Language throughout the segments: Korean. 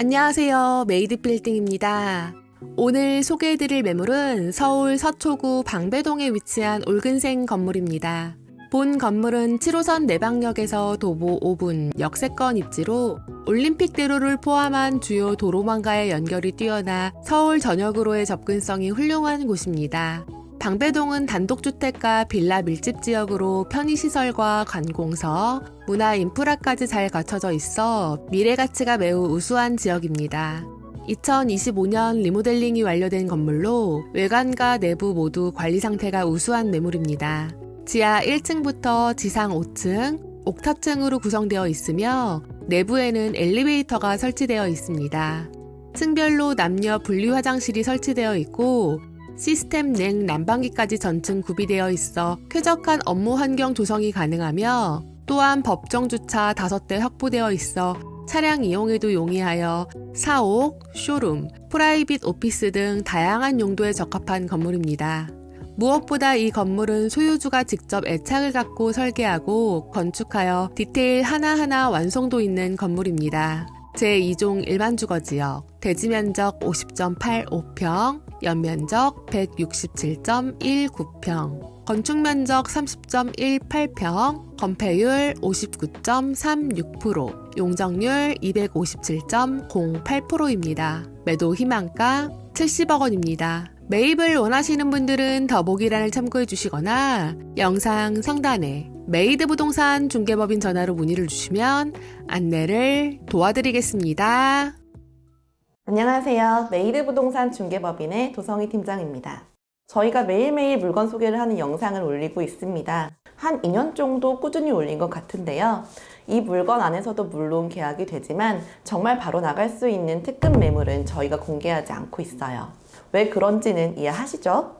안녕하세요. 메이드 빌딩입니다. 오늘 소개해드릴 매물은 서울 서초구 방배동에 위치한 올근생 건물입니다. 본 건물은 7호선 내방역에서 도보 5분 역세권 입지로 올림픽대로를 포함한 주요 도로망과의 연결이 뛰어나 서울 전역으로의 접근성이 훌륭한 곳입니다. 방배동은 단독주택과 빌라 밀집 지역으로 편의시설과 관공서, 문화 인프라까지 잘 갖춰져 있어 미래 가치가 매우 우수한 지역입니다. 2025년 리모델링이 완료된 건물로 외관과 내부 모두 관리 상태가 우수한 매물입니다. 지하 1층부터 지상 5층, 옥탑층으로 구성되어 있으며 내부에는 엘리베이터가 설치되어 있습니다. 층별로 남녀 분리 화장실이 설치되어 있고 시스템 냉 난방기까지 전층 구비되어 있어 쾌적한 업무 환경 조성이 가능하며 또한 법정 주차 5대 확보되어 있어 차량 이용에도 용이하여 사옥, 쇼룸, 프라이빗 오피스 등 다양한 용도에 적합한 건물입니다. 무엇보다 이 건물은 소유주가 직접 애착을 갖고 설계하고 건축하여 디테일 하나하나 완성도 있는 건물입니다. 제2종 일반 주거지역, 대지 면적 50.85평, 연면적 167.19평, 건축 면적 30.18평, 건폐율 59.36%, 용적률 257.08%입니다. 매도 희망가 70억 원입니다. 매입을 원하시는 분들은 더보기란을 참고해 주시거나 영상 상단에 메이드 부동산 중개법인 전화로 문의를 주시면 안내를 도와드리겠습니다. 안녕하세요. 메이드 부동산 중개법인의 도성희 팀장입니다. 저희가 매일매일 물건 소개를 하는 영상을 올리고 있습니다. 한 2년 정도 꾸준히 올린 것 같은데요. 이 물건 안에서도 물론 계약이 되지만 정말 바로 나갈 수 있는 특급 매물은 저희가 공개하지 않고 있어요. 왜 그런지는 이해하시죠?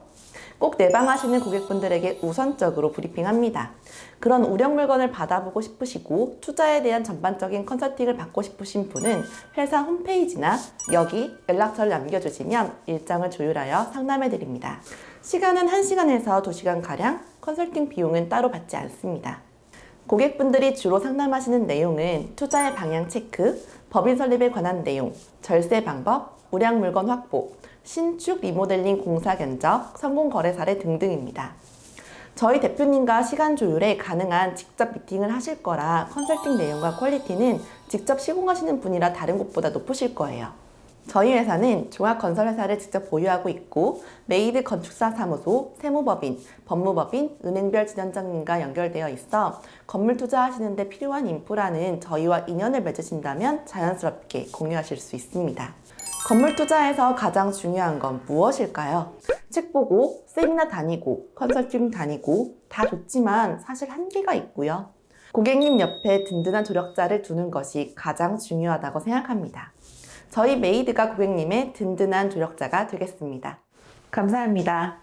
꼭 내방하시는 고객분들에게 우선적으로 브리핑합니다. 그런 우량 물건을 받아보고 싶으시고 투자에 대한 전반적인 컨설팅을 받고 싶으신 분은 회사 홈페이지나 여기 연락처를 남겨주시면 일정을 조율하여 상담해 드립니다. 시간은 1시간에서 2시간가량, 컨설팅 비용은 따로 받지 않습니다. 고객분들이 주로 상담하시는 내용은 투자의 방향 체크, 법인 설립에 관한 내용, 절세 방법, 우량 물건 확보, 신축 리모델링 공사 견적, 성공 거래 사례 등등입니다. 저희 대표님과 시간 조율에 가능한 직접 미팅을 하실 거라 컨설팅 내용과 퀄리티는 직접 시공하시는 분이라 다른 곳보다 높으실 거예요. 저희 회사는 종합건설회사를 직접 보유하고 있고 메이드 건축사 사무소, 세무법인, 법무법인, 은행별 지점장님과 연결되어 있어 건물 투자하시는데 필요한 인프라는 저희와 인연을 맺으신다면 자연스럽게 공유하실 수 있습니다. 건물 투자에서 가장 중요한 건 무엇일까요? 책 보고, 세미나 다니고, 컨설팅 다니고 다 좋지만 사실 한계가 있고요. 고객님 옆에 든든한 조력자를 두는 것이 가장 중요하다고 생각합니다. 저희 메이드가 고객님의 든든한 조력자가 되겠습니다. 감사합니다.